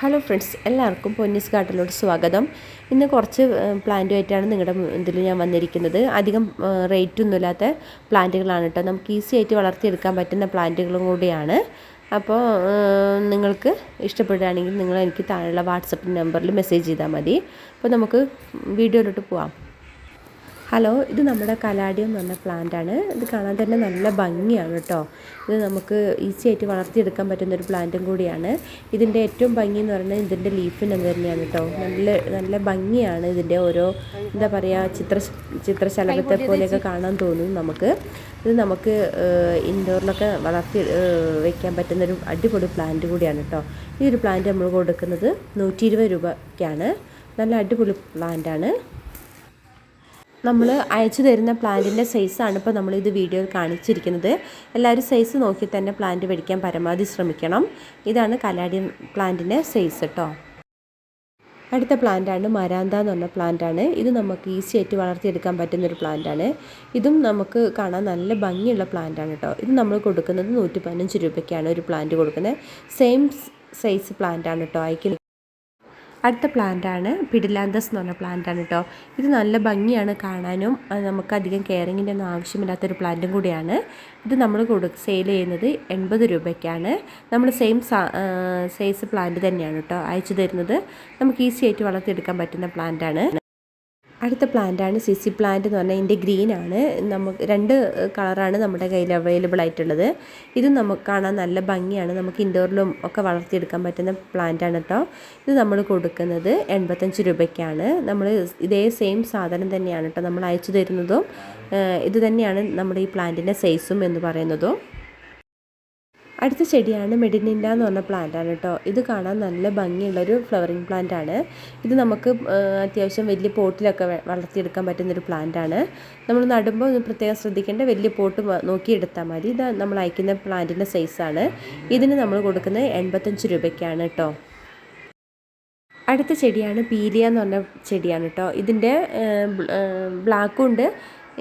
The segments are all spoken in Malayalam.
ഹലോ ഫ്രണ്ട്സ് എല്ലാവർക്കും പൊന്നിസ് ഗാർഡനിലോട് സ്വാഗതം. ഇന്ന് കുറച്ച് പ്ലാന്റുമായിട്ടാണ് നിങ്ങളുടെ ഇതിൽ ഞാൻ വന്നിരിക്കുന്നത്. അധികം റേറ്റ് ഒന്നുമില്ലാത്ത പ്ലാന്റുകളാണ് കേട്ടോ. നമുക്ക് ഈസി ആയിട്ട് വളർത്തിയെടുക്കാൻ പറ്റുന്ന പ്ലാന്റുകളും കൂടിയാണ്. അപ്പോൾ നിങ്ങൾക്ക് ഇഷ്ടപ്പെടുകയാണെങ്കിൽ നിങ്ങൾ എനിക്ക് താഴെയുള്ള വാട്സപ്പ് നമ്പറിൽ മെസ്സേജ് ചെയ്താൽ മതി. അപ്പോൾ നമുക്ക് വീഡിയോയിലോട്ട് പോവാം. ഹലോ ഇത് നമ്മുടെ കലാഡിയം എന്ന് പറഞ്ഞ പ്ലാന്റ് ആണ്. ഇത് കാണാൻ തന്നെ നല്ല ഭംഗിയാണ് കേട്ടോ ഇത് നമുക്ക് ഈസി ആയിട്ട് വളർത്തിയെടുക്കാൻ പറ്റുന്ന ഒരു പ്ലാന്റും കൂടിയാണ്. ഇതിന്റെ ഏറ്റവും ഭംഗി എന്ന് പറഞ്ഞാൽ ഇതിന്റെ ലീഫിന് തന്നെയാണ് കേട്ടോ നല്ല നല്ല ഭംഗിയാണ് ഇതിന്റെ ഓരോ എന്താ പറയുക ചിത്ര ചിത്രശലഭത്തെ പോലെയൊക്കെ കാണാൻ തോന്നും നമുക്ക്. ഇത് നമുക്ക് ഇൻഡോറിലൊക്കെ വളർത്തി വെക്കാൻ പറ്റുന്നൊരു അടിപൊളി പ്ലാന്റ് കൂടിയാണ് കേട്ടോ ഈ ഒരു പ്ലാന്റ് നമ്മൾ കൊടുക്കുന്നത് നൂറ്റി ഇരുപത് രൂപയ്ക്കാണ്. നല്ല അടിപൊളി പ്ലാന്റാണ് നമ്മൾ അയച്ചു തരുന്ന പ്ലാന്റിന്റെ സൈസാണ് ഇപ്പോൾ നമ്മൾ ഇത് വീഡിയോയിൽ കാണിച്ചിരിക്കുന്നത്. എല്ലാവരും സൈസ് നോക്കി തന്നെ പ്ലാന്റ് മേടിക്കാൻ പരമാവധി ശ്രമിക്കണം. ഇതാണ് കലാടി പ്ലാന്റിന്റെ സൈസ് കേട്ടോ അടുത്ത പ്ലാന്റാണ് മരാന്ത എന്ന് പറഞ്ഞ പ്ലാന്റാണ് ഇത് നമുക്ക് ഈസി ആയിട്ട് വളർത്തിയെടുക്കാൻ പറ്റുന്നൊരു പ്ലാന്റാണ് ഇതും നമുക്ക് കാണാൻ നല്ല ഭംഗിയുള്ള പ്ലാന്റാണ് കേട്ടോ ഇത് നമ്മൾ കൊടുക്കുന്നത് നൂറ്റി പതിനഞ്ച് രൂപയ്ക്കാണ് ഒരു പ്ലാന്റ് കൊടുക്കുന്നത്. സെയിം സൈസ് പ്ലാന്റാണ് കേട്ടോ അയക്കുന്നത്. അടുത്ത പ്ലാന്റാണ് പിഡിലാന്തസ് എന്ന് പറഞ്ഞ പ്ലാന്റാണ് കേട്ടോ. ഇത് നല്ല ഭംഗിയാണ് കാണാനും നമുക്ക് അധികം കെയറിങ്ങിന്റെ ഒന്നും ആവശ്യമില്ലാത്തൊരു പ്ലാന്റും കൂടിയാണ്. ഇത് നമ്മൾ കൊടു സെയിൽ ചെയ്യുന്നത് എൺപത് രൂപയ്ക്കാണ്. നമ്മൾ സെയിം സൈസ് പ്ലാന്റ് തന്നെയാണ് കേട്ടോ അയച്ചു തരുന്നത്. നമുക്ക് ഈസി ആയിട്ട് വളർത്തിയെടുക്കാൻ പറ്റുന്ന പ്ലാന്റാണ് അടുത്ത പ്ലാന്റാണ് സിസി പ്ലാന്റ് എന്ന് പറഞ്ഞാൽ ഇതിന്റെ ആണ്. നമുക്ക് രണ്ട് കളറാണ് നമ്മുടെ കയ്യിൽ അവൈലബിൾ ആയിട്ടുള്ളത്. ഇത് നമുക്ക് കാണാൻ നല്ല ഭംഗിയാണ്. നമുക്ക് ഇൻഡോറിലും ഒക്കെ വളർത്തിയെടുക്കാൻ പറ്റുന്ന പ്ലാന്റാണ് കേട്ടോ ഇത് നമ്മൾ കൊടുക്കുന്നത് എൺപത്തഞ്ച് രൂപയ്ക്കാണ്. നമ്മൾ ഇതേ സെയിം സാധനം തന്നെയാണ് കേട്ടോ നമ്മൾ അയച്ചു തരുന്നതും. ഇത് തന്നെയാണ് നമ്മുടെ ഈ പ്ലാന്റിന്റെ സൈസും എന്ന് പറയുന്നതും. അടുത്ത ചെടിയാണ് മെഡിനില്ല എന്ന് പറഞ്ഞ പ്ലാന്റാണ് കേട്ടോ ഇത് കാണാൻ നല്ല ഭംഗിയുള്ളൊരു ഫ്ലവറിങ് പ്ലാന്റ് ആണ്. ഇത് നമുക്ക് അത്യാവശ്യം വലിയ പോട്ടിലൊക്കെ വളർത്തിയെടുക്കാൻ പറ്റുന്നൊരു പ്ലാന്റാണ് നമ്മൾ നടുമ്പോൾ പ്രത്യേകം ശ്രദ്ധിക്കേണ്ട വലിയ പോട്ട് നോക്കിയെടുത്താൽ മതി. ഇത് നമ്മൾ അയക്കുന്ന പ്ലാന്റിന്റെ സൈസാണ് ഇതിന് നമ്മൾ കൊടുക്കുന്നത് എൺപത്തഞ്ച് രൂപയ്ക്കാണ് കേട്ടോ അടുത്ത ചെടിയാണ് പീലിയ എന്ന് പറഞ്ഞ ചെടിയാണ് കേട്ടോ ഇതിന്റെ ബ്ലാക്കും ഉണ്ട്.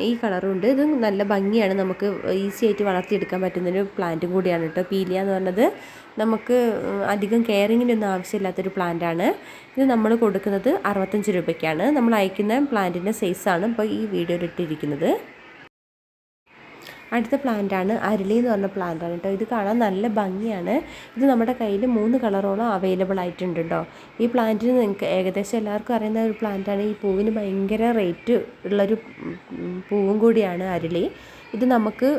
ഈ കളറും ഉണ്ട് ഇത് നല്ല ഭംഗിയാണ്. നമുക്ക് ഈസി ആയിട്ട് വളർത്തിയെടുക്കാൻ പറ്റുന്നൊരു പ്ലാന്റും കൂടിയാണ് കേട്ടോ. പീലിയ എന്ന് പറഞ്ഞത് നമുക്ക് അധികം കെയറിങ്ങിനൊന്നും ആവശ്യമില്ലാത്തൊരു പ്ലാന്റാണ് ഇത് നമ്മൾ കൊടുക്കുന്നത് അറുപത്തഞ്ച് രൂപയ്ക്കാണ്. നമ്മൾ അയക്കുന്ന പ്ലാന്റിന്റെ സൈസാണ് ഇപ്പോൾ ഈ വീഡിയോയിൽ ഇട്ടിരിക്കുന്നത്. അടുത്ത പ്ലാന്റാണ് അരളി എന്ന് പറഞ്ഞ പ്ലാന്റാണ് കേട്ടോ ഇത് കാണാൻ നല്ല ഭംഗിയാണ്. ഇത് നമ്മുടെ കയ്യിൽ മൂന്ന് കളറോളം അവൈലബിൾ ആയിട്ടുണ്ട് കേട്ടോ ഈ പ്ലാന്റിന് നിങ്ങൾക്ക് ഏകദേശം എല്ലാവർക്കും അറിയുന്ന ഒരു പ്ലാന്റാണ് ഈ പൂവിന് ഭയങ്കര റേറ്റ് ഉള്ളൊരു പൂവും കൂടിയാണ് അരളി. ഇത് നമുക്ക്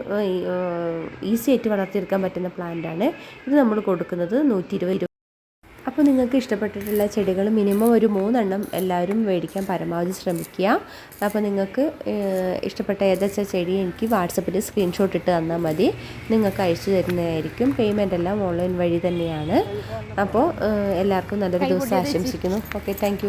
ഈസി ആയിട്ട് വളർത്തിയെടുക്കാൻ പറ്റുന്ന പ്ലാന്റാണ് ഇത് നമ്മൾ കൊടുക്കുന്നത് നൂറ്റി ഇരുപത് അപ്പോൾ നിങ്ങൾക്ക് ഇഷ്ടപ്പെട്ടിട്ടുള്ള ചെടികൾ മിനിമം ഒരു മൂന്നെണ്ണം എല്ലാവരും മേടിക്കാൻ പരമാവധി ശ്രമിക്കുക. അപ്പോൾ നിങ്ങൾക്ക് ഇഷ്ടപ്പെട്ട ഏതൊക്കെ ചെടി എനിക്ക് വാട്സപ്പിൽ സ്ക്രീൻഷോട്ട് ഇട്ട് തന്നാൽ മതി. നിങ്ങൾക്ക് അയച്ചു തരുന്നതായിരിക്കും. പേയ്മെന്റ് എല്ലാം ഓൺലൈൻ വഴി തന്നെയാണ്. അപ്പോൾ എല്ലാവർക്കും നല്ലൊരു ദിവസം ആശംസിക്കുന്നു. Okay thank